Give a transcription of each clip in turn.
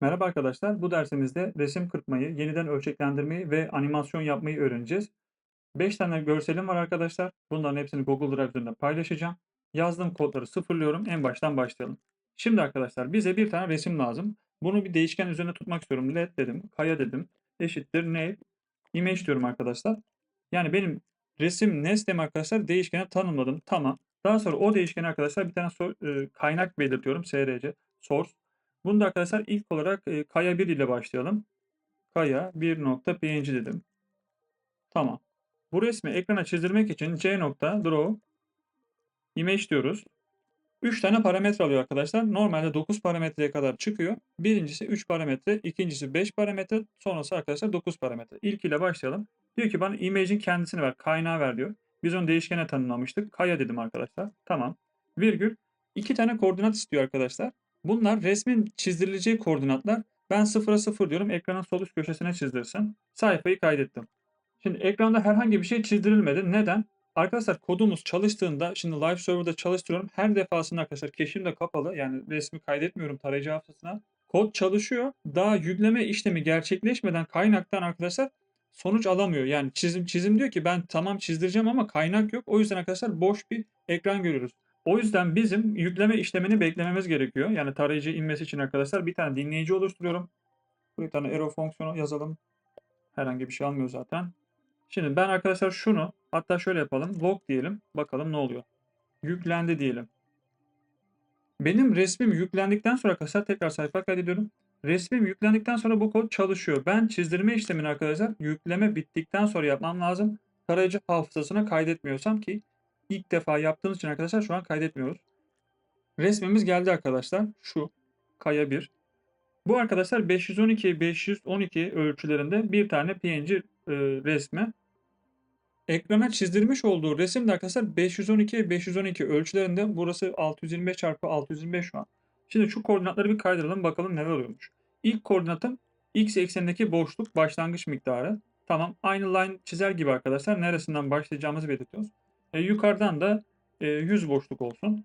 Merhaba arkadaşlar. Bu dersimizde resim kırpmayı, yeniden ölçeklendirmeyi ve animasyon yapmayı öğreneceğiz. 5 tane görselim var arkadaşlar. Bunların hepsini Google Drive üzerinde paylaşacağım. Yazdığım kodları sıfırlıyorum. En baştan başlayalım. Şimdi arkadaşlar bize bir tane resim lazım. Bunu bir değişken üzerine tutmak istiyorum. Led dedim, kaya dedim. Eşittir name, image diyorum arkadaşlar. Yani benim resim nesnem arkadaşlar değişkene tanımladım. Tamam. Daha sonra o değişkene arkadaşlar bir tane so- e, kaynak belirtiyorum. src, source. Bunu da arkadaşlar ilk olarak e, kaya 1 ile başlayalım. Kaya 1.png dedim. Tamam. Bu resmi ekrana çizdirmek için c nokta draw image diyoruz. 3 tane parametre alıyor arkadaşlar. Normalde 9 parametreye kadar çıkıyor. Birincisi 3 parametre, ikincisi 5 parametre, sonrası arkadaşlar 9 parametre. İlk ile başlayalım. Diyor ki bana image'in kendisini ver, kaynağı ver diyor. Biz onu değişkene tanımlamıştık. Kaya dedim arkadaşlar. Tamam. Virgül. İki tane koordinat istiyor arkadaşlar. Bunlar resmin çizdirileceği koordinatlar. Ben 0'a 0 diyorum. Ekranın sol üst köşesine çizdirsin. Sayfayı kaydettim. Şimdi ekranda herhangi bir şey çizdirilmedi. Neden? Arkadaşlar kodumuz çalıştığında şimdi live server'da çalıştırıyorum. Her defasında arkadaşlar cache'im de kapalı. Yani resmi kaydetmiyorum tarayıcı hafızasına. Kod çalışıyor. Daha yükleme işlemi gerçekleşmeden kaynaktan arkadaşlar sonuç alamıyor. Yani çizim çizim diyor ki ben tamam çizdireceğim ama kaynak yok. O yüzden arkadaşlar boş bir ekran görüyoruz. O yüzden bizim yükleme işlemini beklememiz gerekiyor. Yani tarayıcı inmesi için arkadaşlar bir tane dinleyici oluşturuyorum. Bir tane arrow fonksiyonu yazalım. Herhangi bir şey almıyor zaten. Şimdi ben arkadaşlar şunu hatta şöyle yapalım. Log diyelim. Bakalım ne oluyor. Yüklendi diyelim. Benim resmim yüklendikten sonra arkadaşlar tekrar sayfa kaydediyorum. Resmim yüklendikten sonra bu kod çalışıyor. Ben çizdirme işlemini arkadaşlar yükleme bittikten sonra yapmam lazım. Tarayıcı hafızasına kaydetmiyorsam ki ilk defa yaptığımız için arkadaşlar şu an kaydetmiyoruz. Resmimiz geldi arkadaşlar. Şu kaya 1. Bu arkadaşlar 512 512 ölçülerinde bir tane PNG e, resmi. Ekrana çizdirmiş olduğu resim de arkadaşlar 512 512 ölçülerinde. Burası 625 çarpı 625 şu an. Şimdi şu koordinatları bir kaydıralım bakalım neler oluyormuş. İlk koordinatım x eksenindeki boşluk başlangıç miktarı. Tamam aynı line çizer gibi arkadaşlar neresinden başlayacağımızı belirtiyoruz. E, yukarıdan da e, 100 boşluk olsun.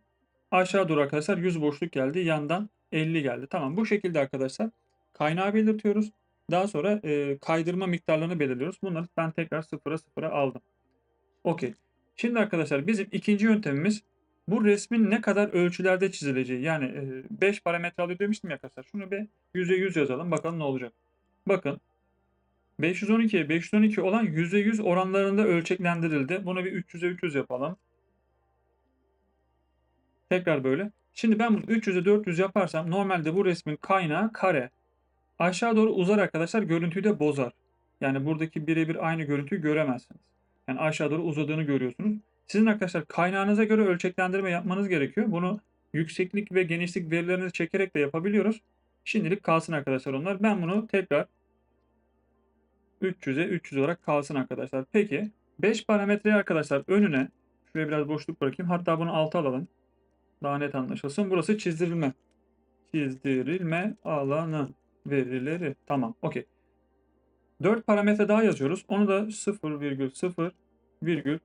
Aşağı doğru arkadaşlar 100 boşluk geldi. Yandan 50 geldi. Tamam bu şekilde arkadaşlar kaynağı belirtiyoruz. Daha sonra e, kaydırma miktarlarını belirliyoruz. Bunları ben tekrar sıfıra sıfıra aldım. Okey. Şimdi arkadaşlar bizim ikinci yöntemimiz bu resmin ne kadar ölçülerde çizileceği. Yani 5 parametre alıyor demiştim ya arkadaşlar. Şunu bir 100'e 100 yazalım. Bakalım ne olacak. Bakın 512'ye 512 olan %100 oranlarında ölçeklendirildi. Bunu bir 300'e 300 yapalım. Tekrar böyle. Şimdi ben bunu 300'e 400 yaparsam normalde bu resmin kaynağı kare. Aşağı doğru uzar arkadaşlar görüntüyü de bozar. Yani buradaki birebir aynı görüntüyü göremezsiniz. Yani aşağı doğru uzadığını görüyorsunuz. Sizin arkadaşlar kaynağınıza göre ölçeklendirme yapmanız gerekiyor. Bunu yükseklik ve genişlik verilerinizi çekerek de yapabiliyoruz. Şimdilik kalsın arkadaşlar onlar. Ben bunu tekrar 300'e 300 olarak kalsın arkadaşlar. Peki 5 parametreyi arkadaşlar önüne şuraya biraz boşluk bırakayım. Hatta bunu 6 alalım. Daha net anlaşılsın. Burası çizdirilme. Çizdirilme alanı verileri. Tamam. Okey. 4 parametre daha yazıyoruz. Onu da 0,0 virgül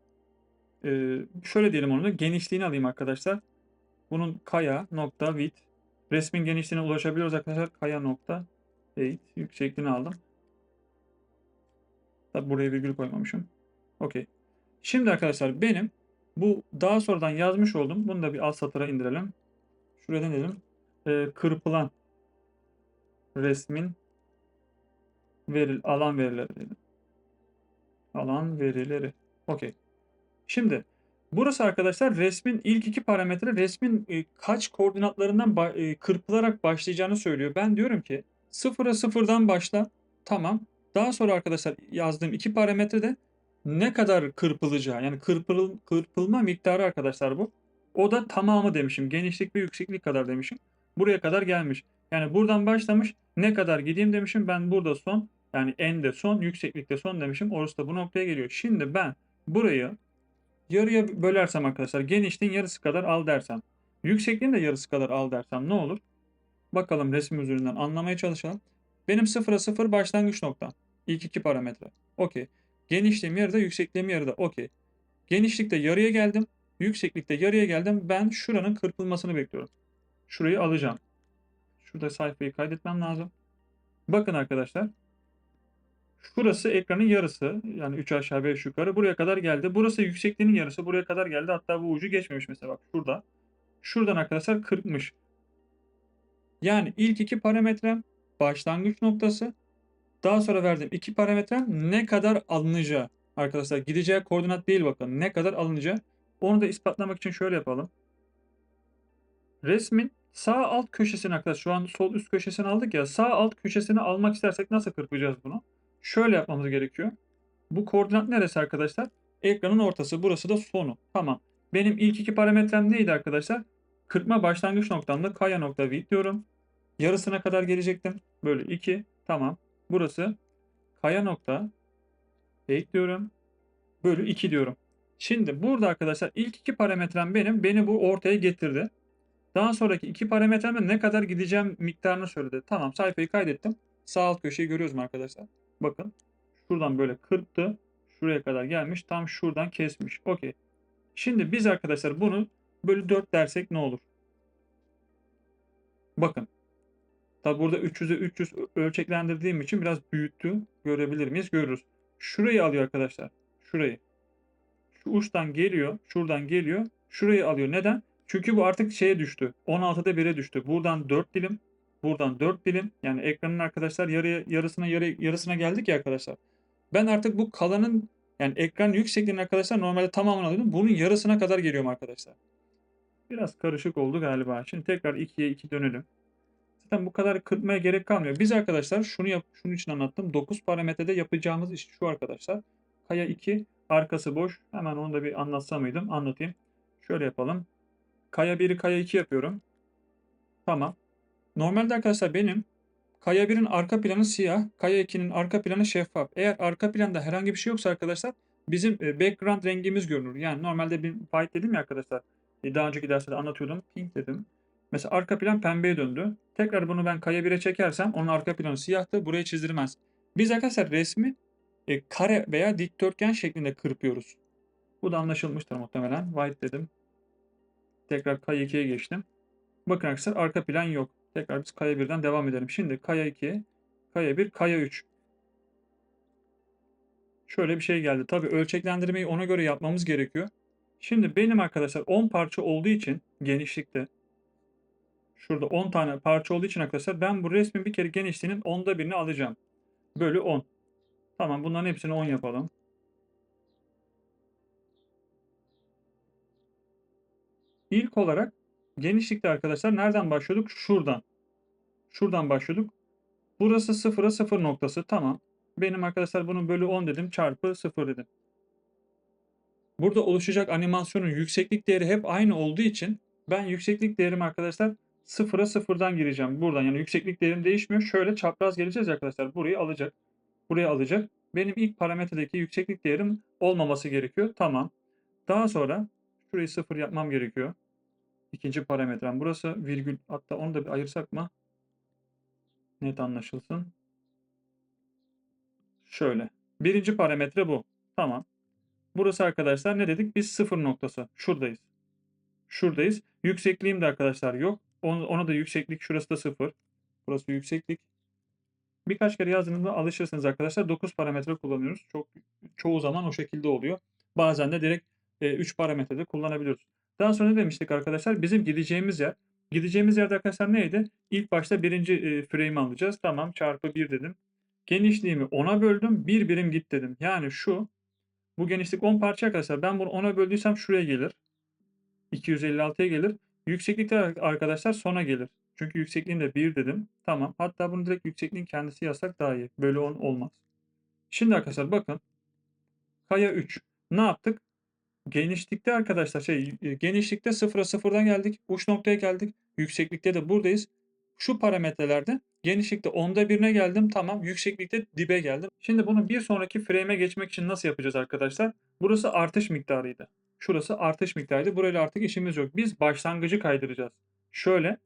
e, şöyle diyelim onu da genişliğini alayım arkadaşlar. Bunun kaya nokta width resmin genişliğine ulaşabiliyoruz arkadaşlar. Kaya nokta 8 yüksekliğini aldım. Buraya virgül koymamışım. Okey. Şimdi arkadaşlar benim bu daha sonradan yazmış oldum. Bunu da bir alt satıra indirelim. Şuraya ne dedim? E, kırpılan resmin veril, alan verileri dedim. Alan verileri. Okey. Şimdi burası arkadaşlar resmin ilk iki parametre resmin e, kaç koordinatlarından ba e, kırpılarak başlayacağını söylüyor. Ben diyorum ki sıfıra sıfırdan başla. Tamam. Daha sonra arkadaşlar yazdığım iki parametrede ne kadar kırpılacağı yani kırpıl, kırpılma miktarı arkadaşlar bu. O da tamamı demişim. Genişlik ve yükseklik kadar demişim. Buraya kadar gelmiş. Yani buradan başlamış ne kadar gideyim demişim. Ben burada son yani en'de son yükseklikte son demişim. Orası da bu noktaya geliyor. Şimdi ben burayı yarıya bölersem arkadaşlar genişliğin yarısı kadar al dersem. Yüksekliğin de yarısı kadar al dersem ne olur? Bakalım resim üzerinden anlamaya çalışalım. Benim 0'a 0 başlangıç nokta. İlk iki parametre. Okey. Genişliğim yarıda, yüksekliğim yarıda. Okey. Genişlikte yarıya geldim. Yükseklikte yarıya geldim. Ben şuranın kırpılmasını bekliyorum. Şurayı alacağım. Şurada sayfayı kaydetmem lazım. Bakın arkadaşlar. Şurası ekranın yarısı. Yani 3 aşağı 5 yukarı. Buraya kadar geldi. Burası yüksekliğinin yarısı. Buraya kadar geldi. Hatta bu ucu geçmemiş mesela bak şurada. Şuradan arkadaşlar 40'mış. Yani ilk iki parametrem başlangıç noktası. Daha sonra verdiğim iki parametrem ne kadar alınacağı. Arkadaşlar gideceği koordinat değil bakın. Ne kadar alınacağı. Onu da ispatlamak için şöyle yapalım. Resmin sağ alt köşesini arkadaşlar şu an sol üst köşesini aldık ya. Sağ alt köşesini almak istersek nasıl kırpacağız bunu? Şöyle yapmamız gerekiyor. Bu koordinat neresi arkadaşlar? Ekranın ortası. Burası da sonu. Tamam. Benim ilk iki parametrem neydi arkadaşlar? Kırpma başlangıç noktamda kaya nokta vid diyorum. Yarısına kadar gelecektim. Böyle 2. Tamam. Burası kaya nokta 8 diyorum. Bölü 2 diyorum. Şimdi burada arkadaşlar ilk iki parametrem benim. Beni bu ortaya getirdi. Daha sonraki iki parametremde ne kadar gideceğim miktarını söyledi. Tamam sayfayı kaydettim. Sağ alt köşeyi görüyoruz mu arkadaşlar? Bakın. Şuradan böyle kırptı. Şuraya kadar gelmiş. Tam şuradan kesmiş. Okey. Şimdi biz arkadaşlar bunu bölü 4 dersek ne olur? Bakın. Tabi burada 300'e 300 ölçeklendirdiğim için biraz büyüttü. Görebilir miyiz? Görürüz. Şurayı alıyor arkadaşlar. Şurayı. Şu uçtan geliyor. Şuradan geliyor. Şurayı alıyor. Neden? Çünkü bu artık şeye düştü. 16'da 1'e düştü. Buradan 4 dilim. Buradan 4 dilim. Yani ekranın arkadaşlar yarı, yarısına yarı, yarısına geldik ya arkadaşlar. Ben artık bu kalanın yani ekran yüksekliğini arkadaşlar normalde tamamını alıyordum. Bunun yarısına kadar geliyorum arkadaşlar. Biraz karışık oldu galiba. Şimdi tekrar 2'ye 2 dönelim. Zaten bu kadar kırpmaya gerek kalmıyor. Biz arkadaşlar şunu yap şunun için anlattım. 9 parametrede yapacağımız iş şu arkadaşlar. Kaya 2 arkası boş. Hemen onu da bir anlatsa mıydım? Anlatayım. Şöyle yapalım. Kaya 1'i kaya 2 yapıyorum. Tamam. Normalde arkadaşlar benim Kaya 1'in arka planı siyah, Kaya 2'nin arka planı şeffaf. Eğer arka planda herhangi bir şey yoksa arkadaşlar bizim e, background rengimiz görünür. Yani normalde bir white dedim ya arkadaşlar. E, Daha önceki derste de anlatıyordum. Pink dedim. Mesela arka plan pembeye döndü. Tekrar bunu ben Kaya 1'e çekersem onun arka planı siyahtı. Buraya çizdirmez. Biz arkadaşlar resmi e, kare veya dikdörtgen şeklinde kırpıyoruz. Bu da anlaşılmıştır muhtemelen. White dedim. Tekrar Kaya 2'ye geçtim. Bakın arkadaşlar arka plan yok. Tekrar biz Kaya 1'den devam edelim. Şimdi Kaya 2, Kaya 1, Kaya 3. Şöyle bir şey geldi. Tabii ölçeklendirmeyi ona göre yapmamız gerekiyor. Şimdi benim arkadaşlar 10 parça olduğu için genişlikte şurada 10 tane parça olduğu için arkadaşlar ben bu resmin bir kere genişliğinin 10'da birini alacağım. Bölü 10. Tamam bunların hepsini 10 yapalım. İlk olarak genişlikte arkadaşlar nereden başlıyorduk? Şuradan. Şuradan başlıyorduk. Burası 0'a 0 noktası. Tamam. Benim arkadaşlar bunun bölü 10 dedim. Çarpı 0 dedim. Burada oluşacak animasyonun yükseklik değeri hep aynı olduğu için ben yükseklik değerimi arkadaşlar 0'a 0'dan gireceğim. Buradan yani yükseklik değerim değişmiyor. Şöyle çapraz geleceğiz arkadaşlar. Burayı alacak. Buraya alacak. Benim ilk parametredeki yükseklik değerim olmaması gerekiyor. Tamam. Daha sonra şurayı 0 yapmam gerekiyor. İkinci parametrem burası. Virgül hatta onu da bir ayırsak mı? Net anlaşılsın. Şöyle. Birinci parametre bu. Tamam. Burası arkadaşlar ne dedik? Biz sıfır noktası. Şuradayız. Şuradayız. Yüksekliğim de arkadaşlar yok. Ona, ona da yükseklik şurası da sıfır. Burası yükseklik. Birkaç kere yazdığınızda alışırsınız arkadaşlar. 9 parametre kullanıyoruz. Çok çoğu zaman o şekilde oluyor. Bazen de direkt 3 parametrede kullanabiliyoruz. Daha sonra demiştik arkadaşlar? Bizim gideceğimiz yer. Gideceğimiz yerde arkadaşlar neydi? İlk başta birinci e, frame alacağız. Tamam çarpı 1 dedim. Genişliğimi 10'a böldüm. Bir birim git dedim. Yani şu bu genişlik 10 parça arkadaşlar. Ben bunu 10'a böldüysem şuraya gelir. 256'ya gelir. Yükseklik de arkadaşlar sona gelir. Çünkü yüksekliğim de 1 dedim. Tamam. Hatta bunu direkt yüksekliğin kendisi yazsak daha iyi. Bölü 10 olmaz. Şimdi arkadaşlar bakın. Kaya 3. Ne yaptık? Genişlikte arkadaşlar şey e, genişlikte 0'a 0'dan geldik. Uç noktaya geldik. Yükseklikte de buradayız. Şu parametrelerde genişlikte onda birine geldim. Tamam. Yükseklikte dibe geldim. Şimdi bunu bir sonraki frame'e geçmek için nasıl yapacağız arkadaşlar? Burası artış miktarıydı. Şurası artış miktarıydı. Burayla artık işimiz yok. Biz başlangıcı kaydıracağız. Şöyle.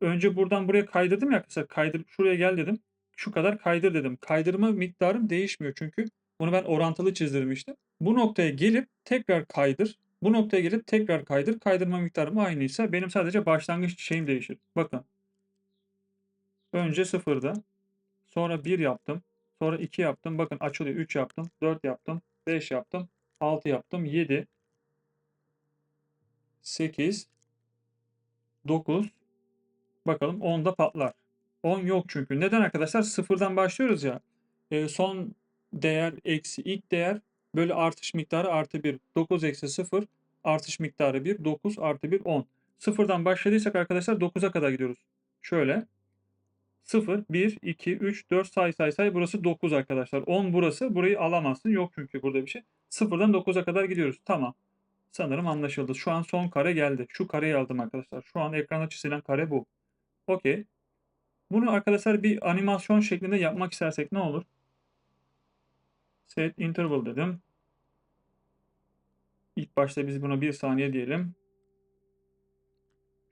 Önce buradan buraya kaydırdım ya arkadaşlar. Kaydır, şuraya gel dedim. Şu kadar kaydır dedim. Kaydırma miktarım değişmiyor çünkü. Bunu ben orantılı çizdirmiştim. Bu noktaya gelip tekrar kaydır. Bu noktaya gelip tekrar kaydır. Kaydırma miktarım aynıysa benim sadece başlangıç şeyim değişir. Bakın. Önce sıfırdı. Sonra 1 yaptım. Sonra 2 yaptım. Bakın açılıyor. 3 yaptım. 4 yaptım. 5 yaptım. 6 yaptım. 7 8 9 Bakalım 10'da patlar. 10 yok çünkü. Neden arkadaşlar? Sıfırdan başlıyoruz ya. E, son değer eksi ilk değer böyle artış miktarı artı 1. 9 eksi 0 artış miktarı 1. 9 artı 1 10. Sıfırdan başladıysak arkadaşlar 9'a kadar gidiyoruz. Şöyle. 0, 1, 2, 3, 4 say say say. Burası 9 arkadaşlar. 10 burası. Burayı alamazsın. Yok çünkü burada bir şey. Sıfırdan 9'a kadar gidiyoruz. Tamam. Sanırım anlaşıldı. Şu an son kare geldi. Şu kareyi aldım arkadaşlar. Şu an ekrana çizilen kare bu. Okey. Bunu arkadaşlar bir animasyon şeklinde yapmak istersek ne olur? Set interval dedim. İlk başta biz buna bir saniye diyelim.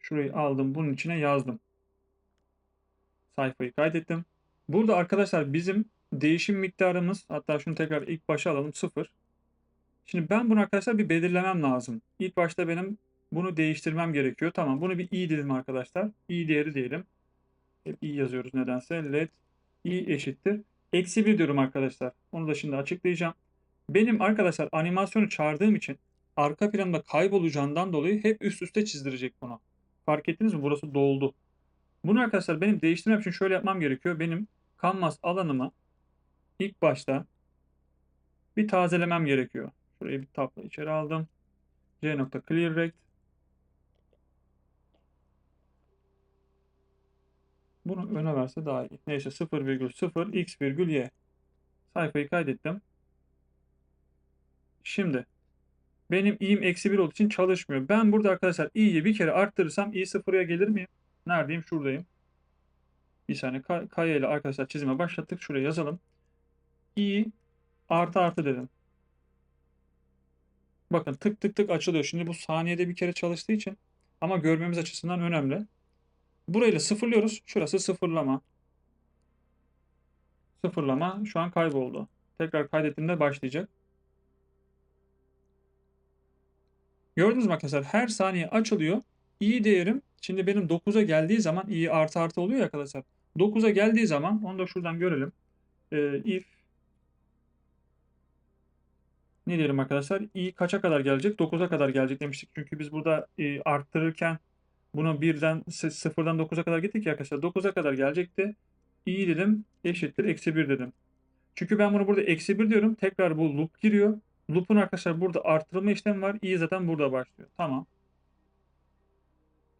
Şurayı aldım. Bunun içine yazdım. Sayfayı kaydettim. Burada arkadaşlar bizim değişim miktarımız hatta şunu tekrar ilk başa alalım 0. Şimdi ben bunu arkadaşlar bir belirlemem lazım. İlk başta benim bunu değiştirmem gerekiyor. Tamam bunu bir i dedim arkadaşlar. i değeri diyelim. Hep i yazıyoruz nedense. Let i eşittir. Eksi 1 diyorum arkadaşlar. Onu da şimdi açıklayacağım. Benim arkadaşlar animasyonu çağırdığım için arka planda kaybolacağından dolayı hep üst üste çizdirecek bunu. Fark ettiniz mi? Burası doldu. Bunu arkadaşlar benim değiştirmem için şöyle yapmam gerekiyor. Benim canvas alanımı ilk başta bir tazelemem gerekiyor. Şurayı bir tabla içeri aldım. C nokta clear rect. Bunu öne verse daha iyi. Neyse 0,0 x y. Sayfayı kaydettim. Şimdi benim i'm eksi 1 olduğu için çalışmıyor. Ben burada arkadaşlar i'yi bir kere arttırırsam i sıfıra gelir miyim? Neredeyim? Şuradayım. Bir saniye kaya ile arkadaşlar çizime başlattık. Şuraya yazalım. i artı artı dedim. Bakın tık tık tık açılıyor. Şimdi bu saniyede bir kere çalıştığı için ama görmemiz açısından önemli. Burayla sıfırlıyoruz. Şurası sıfırlama. Sıfırlama şu an kayboldu. Tekrar kaydettiğimde başlayacak. Gördünüz mü arkadaşlar? Her saniye açılıyor. i değerim şimdi benim 9'a geldiği zaman i artı artı oluyor ya arkadaşlar. 9'a geldiği zaman onu da şuradan görelim. Ee, if ne diyelim arkadaşlar? i kaça kadar gelecek? 9'a kadar gelecek demiştik. Çünkü biz burada e, arttırırken bunu birden sıfırdan 9'a kadar gittik ya arkadaşlar. 9'a kadar gelecekti. i dedim eşittir eksi 1 dedim. Çünkü ben bunu burada eksi 1 diyorum. Tekrar bu loop giriyor. Loop'un arkadaşlar burada artırılma işlemi var. i zaten burada başlıyor. Tamam.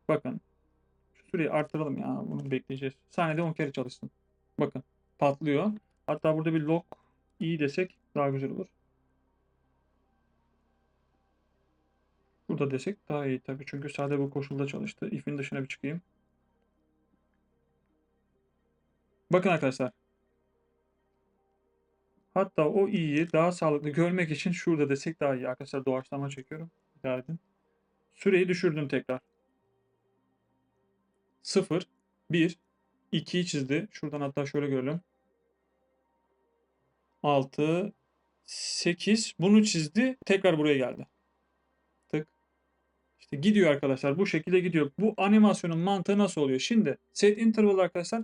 Bakın. Şu süreyi artıralım ya. Bunu bekleyeceğiz. Saniyede 10 kere çalıştım. Bakın. Patlıyor. Hatta burada bir log i desek daha güzel olur. Burada desek daha iyi tabii. Çünkü sade bu koşulda çalıştı. If'in dışına bir çıkayım. Bakın arkadaşlar. Hatta o i'yi daha sağlıklı görmek için şurada desek daha iyi. Arkadaşlar doğaçlama çekiyorum. İdare. Süreyi düşürdüm tekrar. 0, 1, 2'yi çizdi. Şuradan hatta şöyle görelim. 6, 8. Bunu çizdi. Tekrar buraya geldi. İşte gidiyor arkadaşlar bu şekilde gidiyor. Bu animasyonun mantığı nasıl oluyor? Şimdi set interval arkadaşlar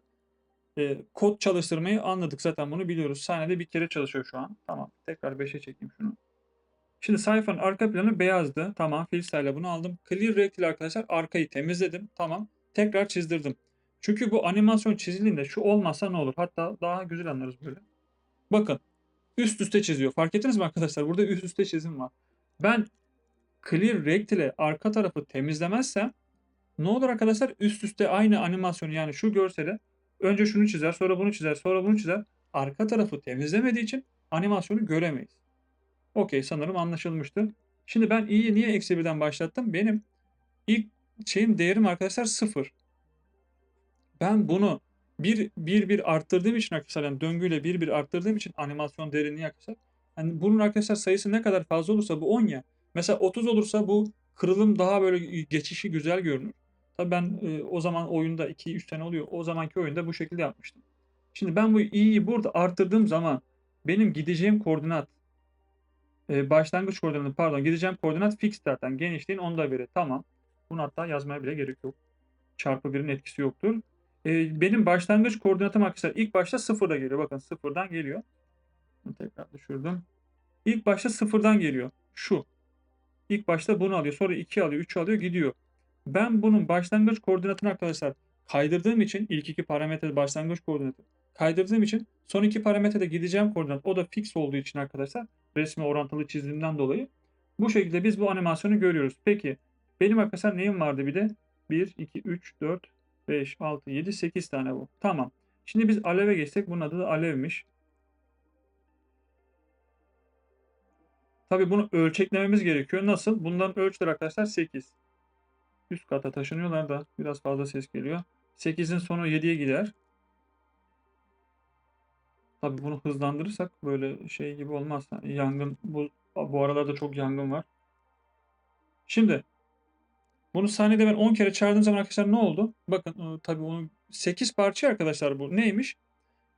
e, kod çalıştırmayı anladık zaten bunu biliyoruz. Saniyede bir kere çalışıyor şu an. Tamam tekrar 5'e çekeyim şunu. Şimdi sayfanın arka planı beyazdı. Tamam filtre ile bunu aldım. Clear rect ile arkadaşlar arkayı temizledim. Tamam tekrar çizdirdim. Çünkü bu animasyon çizildiğinde şu olmazsa ne olur? Hatta daha güzel anlarız böyle. Bakın üst üste çiziyor. Fark ettiniz mi arkadaşlar? Burada üst üste çizim var. Ben clear rect ile arka tarafı temizlemezsem ne olur arkadaşlar? Üst üste aynı animasyonu yani şu görseli önce şunu çizer, sonra bunu çizer, sonra bunu çizer. Arka tarafı temizlemediği için animasyonu göremeyiz. Okey sanırım anlaşılmıştır. Şimdi ben i'yi niye eksi birden başlattım? Benim ilk şeyim değerim arkadaşlar sıfır. Ben bunu bir, bir, bir arttırdığım için arkadaşlar yani döngüyle bir bir arttırdığım için animasyon derinliği arkadaşlar. Yani bunun arkadaşlar sayısı ne kadar fazla olursa bu 10 ya. Mesela 30 olursa bu kırılım daha böyle geçişi güzel görünür. Tabii ben e, o zaman oyunda 2-3 sene oluyor. O zamanki oyunda bu şekilde yapmıştım. Şimdi ben bu i'yi burada arttırdığım zaman benim gideceğim koordinat e, başlangıç koordinatı pardon gideceğim koordinat fix zaten. Genişliğin onda biri. Tamam. Bunu hatta yazmaya bile gerek yok. Çarpı birin etkisi yoktur. Eee, benim başlangıç koordinatım arkadaşlar ilk başta sıfırda geliyor. Bakın sıfırdan geliyor. Tekrar düşürdüm. İlk başta sıfırdan geliyor. Şu. İlk başta bunu alıyor. Sonra 2 alıyor, 3 alıyor, gidiyor. Ben bunun başlangıç koordinatını arkadaşlar kaydırdığım için ilk iki parametre başlangıç koordinatı kaydırdığım için son iki parametrede gideceğim koordinat o da fix olduğu için arkadaşlar resmi orantılı çizdiğimden dolayı bu şekilde biz bu animasyonu görüyoruz. Peki benim arkadaşlar neyim vardı bir de? 1, 2, 3, 4, 5, 6, 7, 8 tane bu. Tamam. Şimdi biz aleve geçsek bunun adı da alevmiş. Tabii bunu ölçeklememiz gerekiyor. Nasıl? Bunların ölçüleri arkadaşlar 8. Üst kata taşınıyorlar da biraz fazla ses geliyor. 8'in sonu 7'ye gider. Tabii bunu hızlandırırsak böyle şey gibi olmaz. Yangın bu bu aralarda çok yangın var. Şimdi bunu saniyede ben 10 kere çağırdığım zaman arkadaşlar ne oldu? Bakın e, tabii onun 8 parça arkadaşlar bu. Neymiş?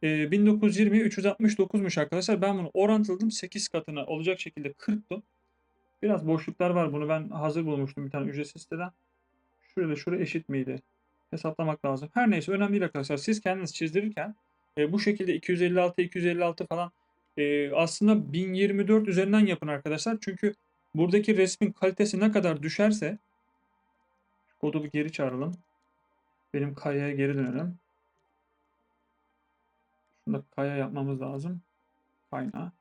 E, 1920 369'muş arkadaşlar. Ben bunu orantıladım 8 katına olacak şekilde kırptım. Biraz boşluklar var. Bunu ben hazır bulmuştum bir tane ücretsiz siteden. Şurada şuraya eşit miydi? Hesaplamak lazım. Her neyse önemli değil arkadaşlar. Siz kendiniz çizdirirken e, bu şekilde 256 256 falan e, aslında 1024 üzerinden yapın arkadaşlar. Çünkü buradaki resmin kalitesi ne kadar düşerse kodu bir geri çağıralım. Benim kayaya geri dönelim. Şunu kaya yapmamız lazım. Kaynağı.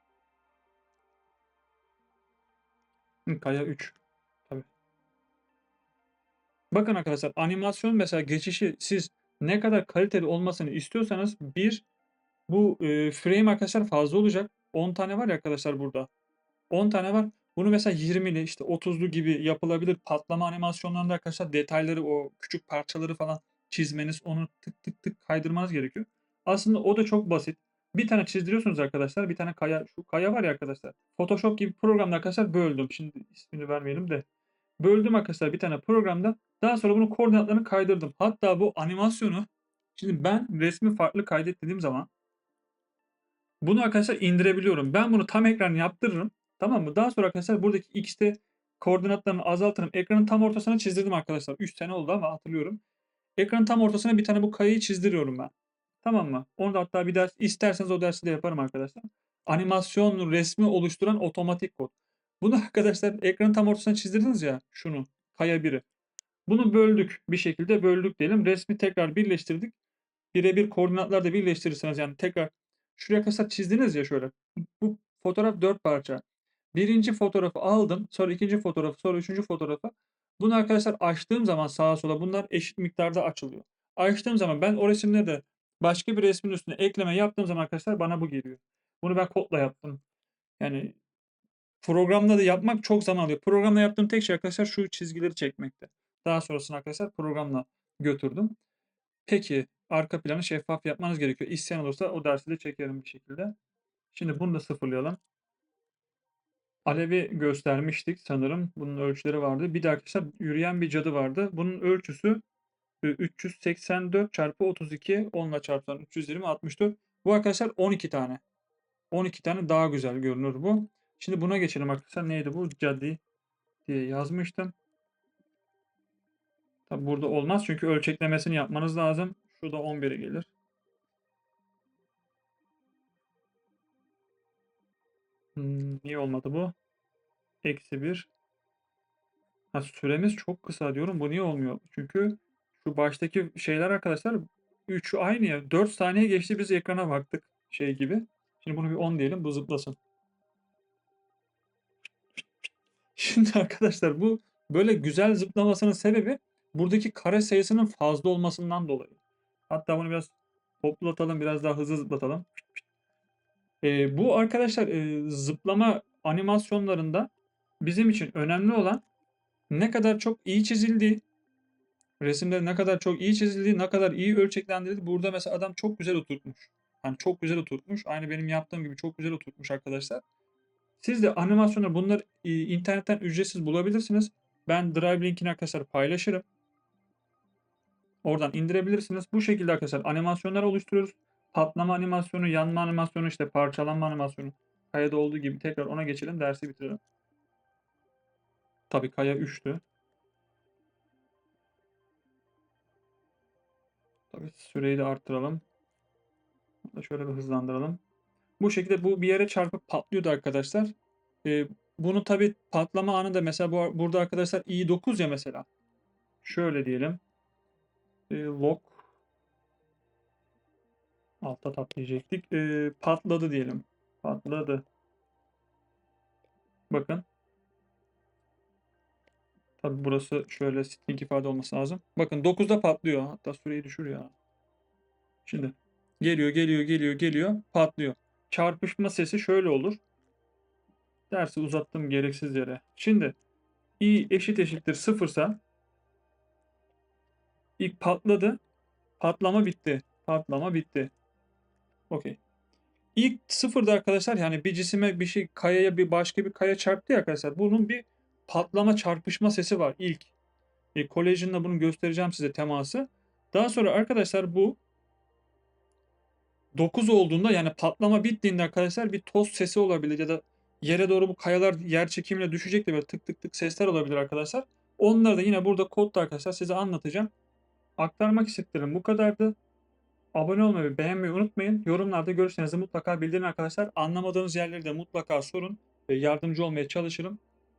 Kaya 3. Tabii. Bakın arkadaşlar animasyon mesela geçişi siz ne kadar kaliteli olmasını istiyorsanız bir bu e, frame arkadaşlar fazla olacak. 10 tane var ya arkadaşlar burada. 10 tane var. Bunu mesela 20'li işte 30'lu gibi yapılabilir. Patlama animasyonlarında arkadaşlar detayları o küçük parçaları falan çizmeniz onu tık tık tık kaydırmanız gerekiyor. Aslında o da çok basit. Bir tane çizdiriyorsunuz arkadaşlar. Bir tane kaya şu kaya var ya arkadaşlar. Photoshop gibi programda arkadaşlar böldüm. Şimdi ismini vermeyelim de. Böldüm arkadaşlar bir tane programda. Daha sonra bunun koordinatlarını kaydırdım. Hatta bu animasyonu şimdi ben resmi farklı kaydet dediğim zaman bunu arkadaşlar indirebiliyorum. Ben bunu tam ekran yaptırırım. Tamam mı? Daha sonra arkadaşlar buradaki x'te koordinatlarını azaltırım. Ekranın tam ortasına çizdirdim arkadaşlar. 3 sene oldu ama hatırlıyorum. Ekranın tam ortasına bir tane bu kayayı çizdiriyorum ben. Tamam mı? Onu da hatta bir ders isterseniz o dersi de yaparım arkadaşlar. Animasyon resmi oluşturan otomatik kod. Bunu arkadaşlar ekranın tam ortasına çizdirdiniz ya şunu. Kaya 1'i. Bunu böldük. Bir şekilde böldük diyelim. Resmi tekrar birleştirdik. Birebir koordinatlar da birleştirirseniz yani tekrar şuraya kadar çizdiniz ya şöyle. Bu fotoğraf 4 parça. Birinci fotoğrafı aldım. Sonra ikinci fotoğrafı. Sonra üçüncü fotoğrafı. Bunu arkadaşlar açtığım zaman sağa sola bunlar eşit miktarda açılıyor. Açtığım zaman ben o resimleri de başka bir resmin üstüne ekleme yaptığım zaman arkadaşlar bana bu geliyor. Bunu ben kodla yaptım. Yani programda da yapmak çok zaman alıyor. Programda yaptığım tek şey arkadaşlar şu çizgileri çekmekte. Daha sonrasını arkadaşlar programla götürdüm. Peki arka planı şeffaf yapmanız gerekiyor. İsteyen olursa o dersi de çekerim bir şekilde. Şimdi bunu da sıfırlayalım. Alevi göstermiştik sanırım. Bunun ölçüleri vardı. Bir de arkadaşlar yürüyen bir cadı vardı. Bunun ölçüsü 384 çarpı 32 10 ile çarpsan 320 64. Bu arkadaşlar 12 tane. 12 tane daha güzel görünür bu. Şimdi buna geçelim arkadaşlar. Neydi bu? Cadı diye yazmıştım. Tabi burada olmaz çünkü ölçeklemesini yapmanız lazım. Şurada 11'e gelir. Hmm, niye olmadı bu? Eksi 1. Ha, süremiz çok kısa diyorum. Bu niye olmuyor? Çünkü şu baştaki şeyler arkadaşlar 3 aynı ya. 4 saniye geçti biz ekrana baktık şey gibi. Şimdi bunu bir 10 diyelim bu zıplasın. Şimdi arkadaşlar bu böyle güzel zıplamasının sebebi buradaki kare sayısının fazla olmasından dolayı. Hatta bunu biraz toplatalım biraz daha hızlı zıplatalım. Ee, bu arkadaşlar e, zıplama animasyonlarında bizim için önemli olan ne kadar çok iyi çizildiği, resimde ne kadar çok iyi çizildiği, ne kadar iyi ölçeklendirildiği. Burada mesela adam çok güzel oturtmuş. Yani çok güzel oturtmuş. Aynı benim yaptığım gibi çok güzel oturtmuş arkadaşlar. Siz de animasyonları bunları e, internetten ücretsiz bulabilirsiniz. Ben Drive linkini arkadaşlar paylaşırım. Oradan indirebilirsiniz. Bu şekilde arkadaşlar animasyonlar oluşturuyoruz. Patlama animasyonu, yanma animasyonu, işte parçalanma animasyonu. Kaya'da olduğu gibi tekrar ona geçelim. Dersi bitirelim. Tabii Kaya 3'tü. Tabii süreyi de arttıralım. Da şöyle bir hızlandıralım. Bu şekilde bu bir yere çarpıp patlıyordu arkadaşlar. Ee, bunu tabii patlama anında mesela bu, burada arkadaşlar i9 ya mesela. Şöyle diyelim. Ee, lock altta tap diyecektik. Ee, patladı diyelim. Patladı. Bakın. Tabii burası şöyle string ifade olması lazım. Bakın 9'da patlıyor. Hatta süreyi düşür ya. Şimdi geliyor, geliyor, geliyor, geliyor, patlıyor. Çarpışma sesi şöyle olur. Dersi uzattım gereksiz yere. Şimdi i eşit eşittir sıfırsa ilk patladı. Patlama bitti. Patlama bitti. Okey. İlk sıfırda arkadaşlar yani bir cisime bir şey kayaya bir başka bir kaya çarptı ya arkadaşlar. Bunun bir patlama çarpışma sesi var ilk. E, Collision'la bunu göstereceğim size teması. Daha sonra arkadaşlar bu 9 olduğunda yani patlama bittiğinde arkadaşlar bir toz sesi olabilir ya da yere doğru bu kayalar yer çekimiyle düşecek de böyle tık tık tık sesler olabilir arkadaşlar. Onları da yine burada kodda arkadaşlar size anlatacağım. Aktarmak istediklerim bu kadardı. Abone olmayı beğenmeyi unutmayın. Yorumlarda görüşlerinizi mutlaka bildirin arkadaşlar. Anlamadığınız yerleri de mutlaka sorun yardımcı olmaya çalışırım.